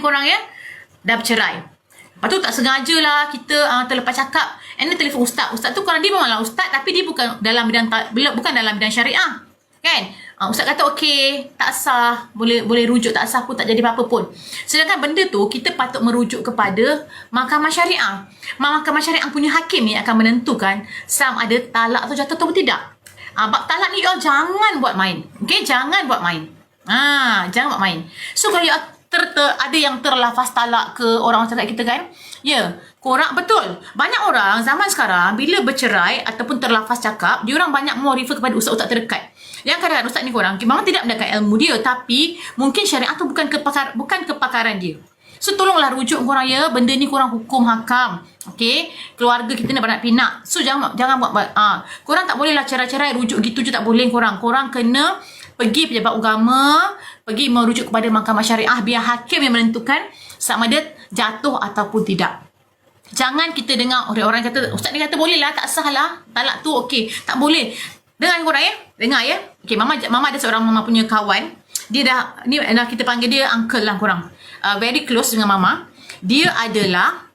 korang ya? Dah bercerai. Lepas tu tak sengaja lah kita uh, terlepas cakap. And then telefon ustaz. Ustaz tu korang dia memanglah ustaz tapi dia bukan dalam bidang bukan dalam bidang syariah. Kan? Uh, ustaz kata okey tak sah. Boleh boleh rujuk tak sah pun tak jadi apa-apa pun. Sedangkan benda tu kita patut merujuk kepada mahkamah syariah. Mahkamah syariah punya hakim yang akan menentukan sama ada talak atau jatuh atau tidak. Ah, bab talak ni you all jangan buat main. Okay, jangan buat main. Ah, jangan buat main. So kalau you ter, ter, ada yang terlafaz talak ke orang cakap kita kan? Ya, yeah, korang betul. Banyak orang zaman sekarang bila bercerai ataupun terlafaz cakap, dia orang banyak more refer kepada ustaz-ustaz terdekat. Yang kadang-kadang ustaz ni korang, memang tidak mendapat ilmu dia tapi mungkin syariat tu bukan kepakar bukan kepakaran dia. So tolonglah rujuk korang ya. Benda ni korang hukum hakam. Okay. Keluarga kita nak beranak pinak. So jangan jangan buat. buat ah. Korang tak boleh lah cerai-cerai rujuk gitu je tak boleh korang. Korang kena pergi pejabat agama. Pergi merujuk kepada mahkamah syariah. Biar hakim yang menentukan sama ada jatuh ataupun tidak. Jangan kita dengar orang-orang kata, Ustaz ni kata boleh lah, tak sah lah. Talak tu okey. Tak boleh. Dengar korang ya. Dengar ya. Okay, mama, mama ada seorang mama punya kawan. Dia dah, ni dah kita panggil dia uncle lah korang. Uh, very close dengan mama. Dia adalah,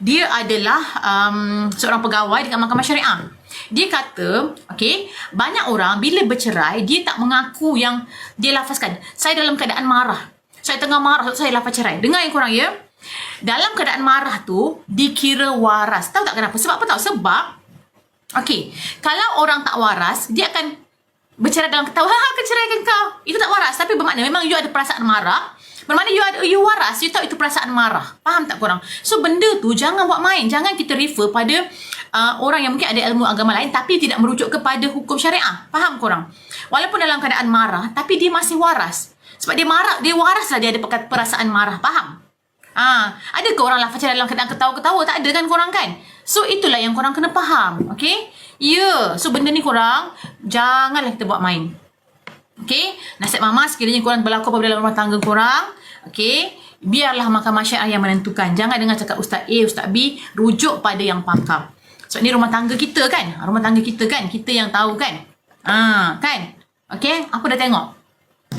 dia adalah um, seorang pegawai dengan mahkamah syariah. Dia kata, okay, banyak orang bila bercerai, dia tak mengaku yang dia lafazkan. Saya dalam keadaan marah. Saya tengah marah, saya lafaz cerai. Dengar yang korang ya. Dalam keadaan marah tu, dikira waras. Tahu tak kenapa? Sebab apa tahu? Sebab, okay, kalau orang tak waras, dia akan bercerai dalam ketawa, ha, keceraikan kau. Itu tak waras. Tapi bermakna memang you ada perasaan marah. Bermakna you you waras. You tahu itu perasaan marah. Faham tak korang? So, benda tu jangan buat main. Jangan kita refer pada uh, orang yang mungkin ada ilmu agama lain tapi tidak merujuk kepada hukum syariah. Faham korang? Walaupun dalam keadaan marah, tapi dia masih waras. Sebab dia marah, dia waras lah dia ada perasaan marah. Faham? Ah, ada ke orang lafaz dalam keadaan ketawa-ketawa? Tak ada kan korang kan? So itulah yang korang kena faham. Okay? Ya. Yeah. So benda ni korang janganlah kita buat main. Okay? Nasihat mama sekiranya korang berlaku apabila dalam rumah tangga korang. Okay? Biarlah mahkamah syariah yang menentukan. Jangan dengar cakap Ustaz A, Ustaz B. Rujuk pada yang pakar. So ni rumah tangga kita kan? Rumah tangga kita kan? Kita yang tahu kan? Ah, kan? Okay? Aku dah tengok.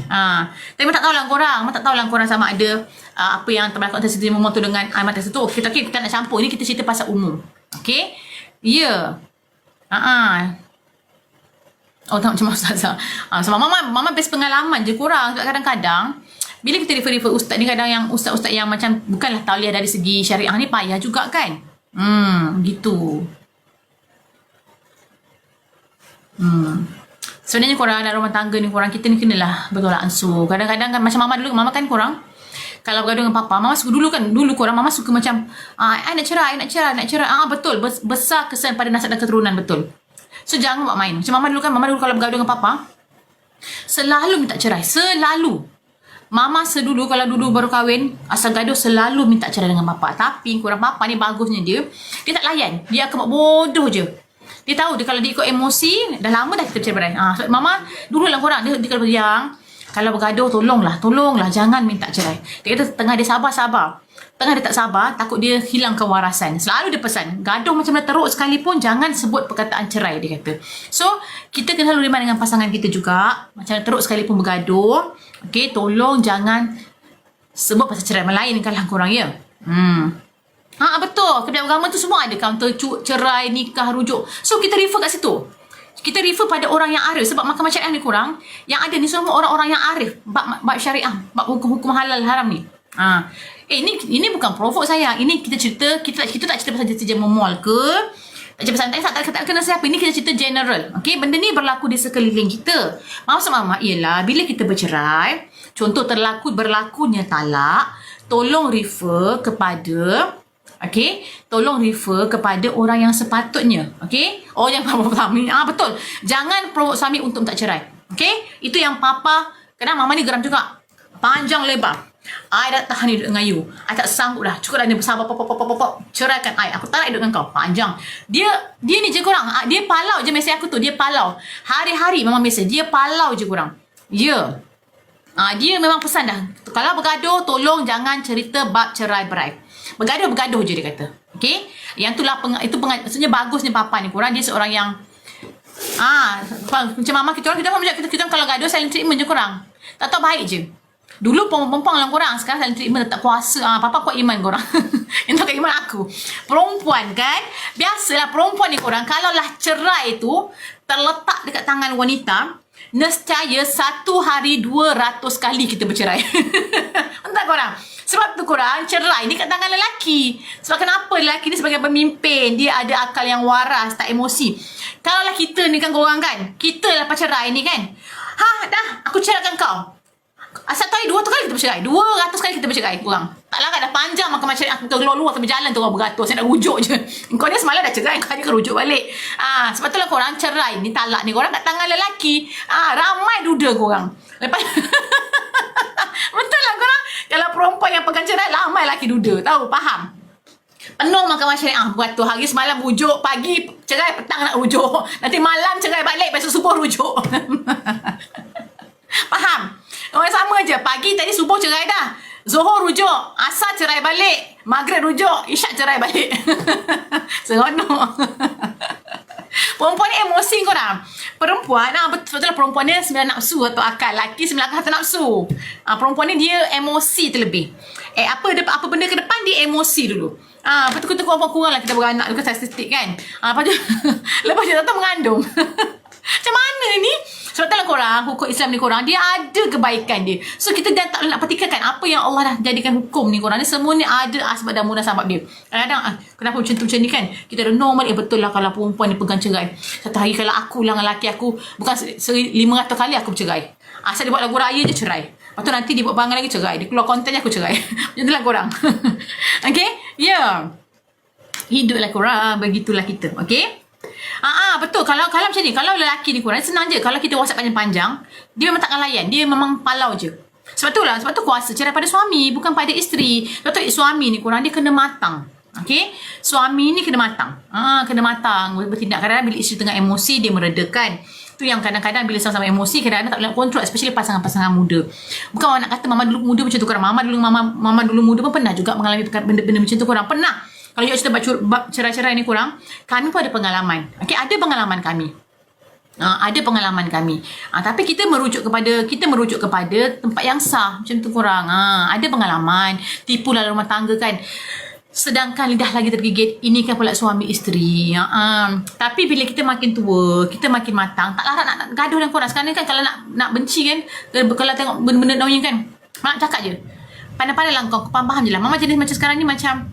Ha, tapi tak tahulah korang, tak tahulah korang sama ada uh, apa yang terberlaku antara Siti Momo tu dengan Aiman Tessa tu. Kita okay, kita nak campur. Ini kita cerita pasal umum. Okay? Ya. Yeah. Ha ah. Oh, tak macam ustazah. Ha, so, mama mama best pengalaman je korang. Kadang-kadang bila kita refer-refer ustaz ni kadang yang ustaz-ustaz yang macam bukanlah tauliah dari segi syariah ni payah juga kan? Hmm, gitu. Hmm. Sebenarnya korang anak rumah tangga ni korang kita ni kenalah betul lah ansur. Kadang-kadang kan macam mama dulu, mama kan korang kalau bergaduh dengan papa, mama suka dulu kan, dulu korang mama suka macam ah, I nak cerai, I nak cerai, nak cerai. Ah betul, besar kesan pada nasab dan keturunan betul. So jangan buat main. Macam mama dulu kan, mama dulu kalau bergaduh dengan papa, selalu minta cerai, selalu. Mama sedulu kalau dulu baru kahwin, asal gaduh selalu minta cerai dengan papa. Tapi korang papa ni bagusnya dia, dia tak layan. Dia akan buat bodoh je. Dia tahu dia kalau dia ikut emosi, dah lama dah kita bercerai. Ah, so, mama dulu lah korang dia, dia kalau yang kalau bergaduh tolonglah, tolonglah jangan minta cerai. Dia kata tengah dia sabar-sabar. Tengah dia tak sabar, takut dia hilang kewarasan. Selalu dia pesan, gaduh macam mana teruk sekalipun jangan sebut perkataan cerai dia kata. So, kita kena riman dengan pasangan kita juga. Macam mana teruk sekalipun bergaduh. Okay, tolong jangan sebut pasal cerai melainkanlah korang ya. Hmm. Ha betul. Kedai agama tu semua ada counter cerai, nikah, rujuk. So kita refer kat situ. Kita refer pada orang yang arif sebab mahkamah syariah ni kurang. Yang ada ni semua orang-orang yang arif bab, bab syariah, bab hukum-hukum halal haram ni. Ha. Eh ini ini bukan provok saya. Ini kita cerita kita kita tak cerita pasal jasa memol ke tak cerita pasal tak, tak, tak, kena siapa. Ini kita cerita general. Okay, benda ni berlaku di sekeliling kita. Maksud mama ialah bila kita bercerai, contoh terlaku berlakunya talak, tolong refer kepada Okay, tolong refer kepada orang yang sepatutnya. Okay, oh yang papa suami. Ah betul. Jangan provok suami untuk tak cerai. Okay, itu yang papa. Kadang mama ni geram juga. Panjang lebar. I dah tahan hidup dengan you. I tak sanggup dah. Cukup dah ni bersabar. Pop, pop, pop, pop, pop. Ceraikan I. Aku tak nak hidup dengan kau. Panjang. Dia dia ni je korang. Dia palau je mesej aku tu. Dia palau. Hari-hari mama mesej. Dia palau je korang. Ya. Yeah. Ah, dia memang pesan dah. Kalau bergaduh, tolong jangan cerita bab cerai-berai. Bergaduh-bergaduh je dia kata. Okay? Yang itulah peng, itu peng, maksudnya bagusnya papa ni. Korang dia seorang yang ah macam mama kita orang kita orang kita, kita, kalau gaduh silent treatment je korang. Tak tahu baik je. Dulu perempuan lah korang. Sekarang saling treatment tak puasa. Ah, papa kuat iman korang. Yang tak iman aku. Perempuan kan. Biasalah perempuan ni korang. Kalau lah cerai tu terletak dekat tangan wanita. Nescaya satu hari dua ratus kali kita bercerai. Entah korang. Sebab tu korang cerai ni kat tangan lelaki. Sebab kenapa lelaki ni sebagai pemimpin. Dia ada akal yang waras, tak emosi. Kalau lah kita ni kan korang kan. Kita lepas cerai ni kan. Ha dah aku ceraikan kau. Asal tahu dua tu kali kita bercerai. Dua ratus kali kita bercerai korang. Tak lah dah panjang macam macam aku keluar-luar sampai jalan tu orang beratus. Saya nak rujuk je. Kau ni semalam dah cerai. Kau ni kan rujuk balik. Ah, sebab tu lah korang cerai ni talak ni. Korang kat tangan lelaki. Ah, ramai duda korang. Lepas Betul lah korang. Kalau perempuan yang pegang cerai, ramai lelaki duda. Tahu? Faham? Penuh mahkamah syariah buat tu hari semalam rujuk pagi cerai petang nak rujuk nanti malam cerai balik besok subuh rujuk orang sama je pagi tadi subuh cerai dah Zohor rujuk asar cerai balik maghrib rujuk isyak cerai balik seronok Perempuan ni emosi kau. Perempuan, ah, betul lah perempuan ni sembilan nafsu atau akal. Laki sembilan kata nafsu. Ah, perempuan ni dia emosi terlebih. Eh, apa apa benda ke depan dia emosi dulu. Ah, betul betul kurang kurang lah kita beranak juga statistik kan. Ah, lepas tu lepas tu tak mengandung. Macam mana ni? Sebab dalam korang, hukum Islam ni korang, dia ada kebaikan dia. So, kita dah tak nak pertikaikan apa yang Allah dah jadikan hukum ni korang. Ni semua ni ada asbab dan mudah sebab dia. Kadang-kadang, ah, kenapa macam tu macam ni kan? Kita ada normal, eh betul lah kalau perempuan ni pegang cerai. Satu hari kalau aku lah dengan lelaki aku, bukan lima ratus kali aku bercerai. Asal dia buat lagu raya je cerai. Lepas tu nanti dia buat bangan lagi cerai. Dia keluar konten aku cerai. macam tu lah korang. okay? Ya. Yeah. Hiduplah korang. Begitulah kita. Okay? Ah, ah betul. Kalau kalau macam ni, kalau lelaki ni kurang senang je. Kalau kita WhatsApp panjang-panjang, dia memang takkan layan. Dia memang palau je. Sebab tu lah, sebab tu kuasa cerai pada suami, bukan pada isteri. Sebab tu suami ni kurang dia kena matang. Okay? Suami ni kena matang. Ah, kena matang. Bertindak kadang-kadang bila isteri tengah emosi, dia meredakan. Tu yang kadang-kadang bila sama-sama emosi, kadang-kadang tak boleh kontrol. Especially pasangan-pasangan muda. Bukan orang nak kata mama dulu muda macam tu. Korang. Mama dulu mama, mama dulu muda pun pernah juga mengalami benda-benda macam tu. Korang pernah. Kalau you cerita bab cerai-cerai ni kurang, kami pun ada pengalaman. Okey, ada pengalaman kami. Uh, ada pengalaman kami. Uh, tapi kita merujuk kepada kita merujuk kepada tempat yang sah macam tu kurang. Uh, ada pengalaman tipu dalam rumah tangga kan. Sedangkan lidah lagi tergigit, ini kan pula suami isteri. Uh, uh. Tapi bila kita makin tua, kita makin matang, tak larat nak, nak gaduh dengan korang. Sekarang ni kan kalau nak nak benci kan, kalau tengok benda-benda naunya kan, nak cakap je. Pandai-pandai lah kau, faham-faham je lah. Mama jenis macam sekarang ni macam,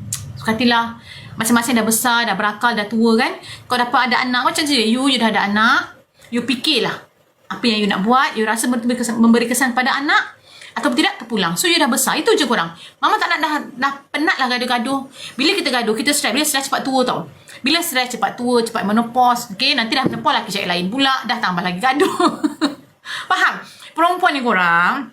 Sukatilah masing-masing dah besar, dah berakal, dah tua kan. Kau dapat ada anak macam je. You, you dah ada anak. You fikirlah apa yang you nak buat. You rasa memberi kesan, memberi kesan pada anak. Atau tidak, terpulang. So, you dah besar. Itu je korang. Mama tak nak dah, dah penat lah gaduh-gaduh. Bila kita gaduh, kita stress. Bila stress cepat tua tau. Bila stress cepat tua, cepat menopause. Okay, nanti dah menopause lagi cari lain pula. Dah tambah lagi gaduh. Faham? Perempuan ni korang.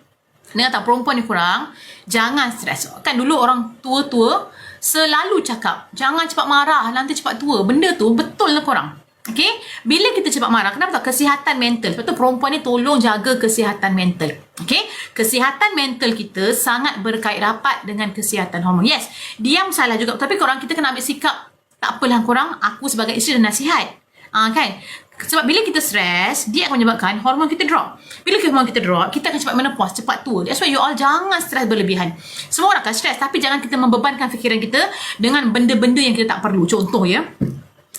Dengar tak perempuan ni korang. Jangan stress. Kan dulu orang tua-tua selalu cakap jangan cepat marah nanti cepat tua benda tu betul lah korang Okay? Bila kita cepat marah, kenapa tak? Kesihatan mental. Sebab tu perempuan ni tolong jaga kesihatan mental. Okay? Kesihatan mental kita sangat berkait rapat dengan kesihatan hormon. Yes, diam salah juga. Tapi korang kita kena ambil sikap, tak apalah korang, aku sebagai isteri dan nasihat. Uh, kan? Sebab bila kita stres, dia akan menyebabkan hormon kita drop. Bila hormon kita drop, kita akan cepat menopause, cepat tua. That's why you all jangan stres berlebihan. Semua orang akan stres, tapi jangan kita membebankan fikiran kita dengan benda-benda yang kita tak perlu. Contoh ya.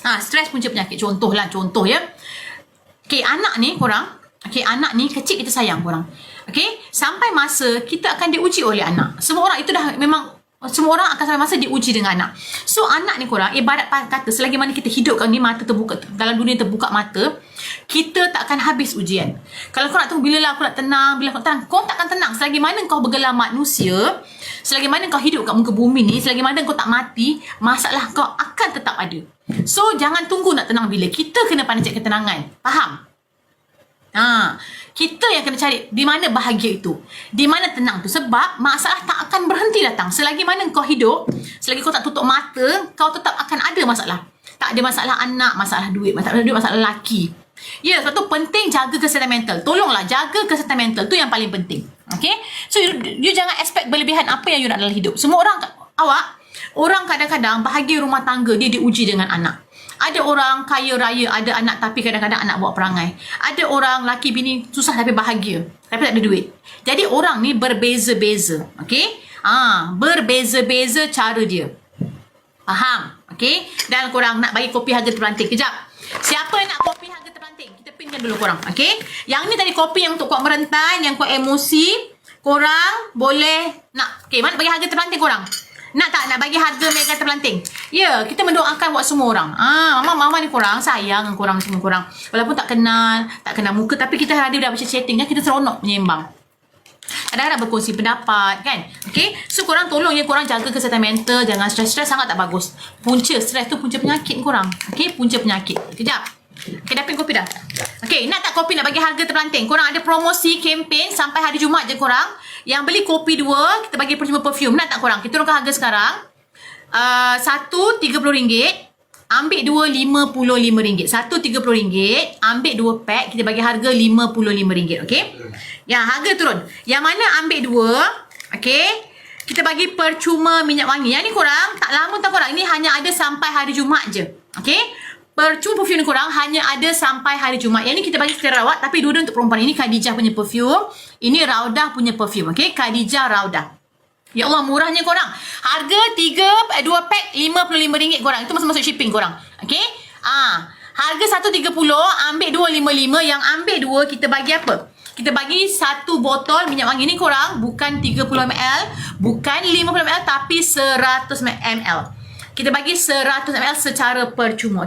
Ha, stres punca penyakit. Contoh lah, contoh ya. Okay, anak ni korang. Okay, anak ni kecil kita sayang korang. Okay, sampai masa kita akan diuji oleh anak. Semua orang itu dah memang semua orang akan sampai masa diuji dengan anak. So anak ni korang ibarat kata selagi mana kita hidupkan ni mata terbuka dalam dunia terbuka mata, kita tak akan habis ujian. Kalau kau nak tunggu bila lah aku nak tenang, bila aku nak tenang, kau takkan tenang selagi mana kau bergelar manusia, selagi mana kau hidup kat muka bumi ni, selagi mana kau tak mati, masalah kau akan tetap ada. So jangan tunggu nak tenang bila kita kena pandai ketenangan. Faham? Ha, kita yang kena cari di mana bahagia itu. Di mana tenang tu. Sebab masalah tak akan berhenti datang. Selagi mana kau hidup, selagi kau tak tutup mata, kau tetap akan ada masalah. Tak ada masalah anak, masalah duit, masalah duit, masalah lelaki. Ya, sebab tu penting jaga kesihatan mental. Tolonglah jaga kesihatan mental. Tu yang paling penting. Okay? So, you, you jangan expect berlebihan apa yang you nak dalam hidup. Semua orang, awak, orang kadang-kadang bahagia rumah tangga dia diuji dengan anak. Ada orang kaya raya, ada anak tapi kadang-kadang anak buat perangai. Ada orang laki bini susah tapi bahagia. Tapi tak ada duit. Jadi orang ni berbeza-beza. Okay? Ah, berbeza-beza cara dia. Faham? Okay? Dan korang nak bagi kopi harga terpelanting. Kejap. Siapa yang nak kopi harga terpelanting? Kita pinkan dulu korang. Okay? Yang ni tadi kopi yang untuk kuat merentan, yang kuat emosi. Korang boleh nak. Okay, mana bagi harga terpelanting korang? Nak tak nak bagi harga mega terpelanting? Ya, kita mendoakan buat semua orang. Ah, mama mama ni korang sayang korang semua korang. Walaupun tak kenal, tak kenal muka tapi kita hadir dah macam chatting kan? Kita seronok menyembang. Kadang-kadang berkongsi pendapat kan? Okay So korang tolong ya Korang jaga kesihatan mental. Jangan stres-stres sangat tak bagus. Punca Stres tu punca penyakit korang. Okay Punca penyakit. Kejap Okay dah kopi dah? Okay nak tak kopi nak bagi harga terpelanting Korang ada promosi Campaign Sampai hari Jumaat je korang. Yang beli kopi dua Kita bagi percuma perfume. Nak tak korang? Kita turunkan harga sekarang uh, Satu RM30 Ambil dua RM55 Satu RM30 Ambil dua pack Kita bagi harga RM55 Okay Yang harga turun. Yang mana ambil dua Okay Kita bagi percuma minyak wangi. Yang ni korang Tak lama tau korang Ini hanya ada sampai hari Jumaat je Okay Percuma perfume ni korang Hanya ada sampai hari Jumaat. Yang ni kita bagi secara rawat Tapi dua-dua untuk perempuan. Ini Khadijah punya perfume Ini Raudah punya perfume Okay Khadijah Raudah Ya Allah murahnya korang. Harga 3 2 pack RM55 korang. Itu masuk-masuk shipping korang. Okay? Ah, harga 130 ambil 255 yang ambil dua kita bagi apa? Kita bagi satu botol minyak wangi ni korang bukan 30ml, bukan 50ml tapi 100ml. Kita bagi 100ml secara percuma.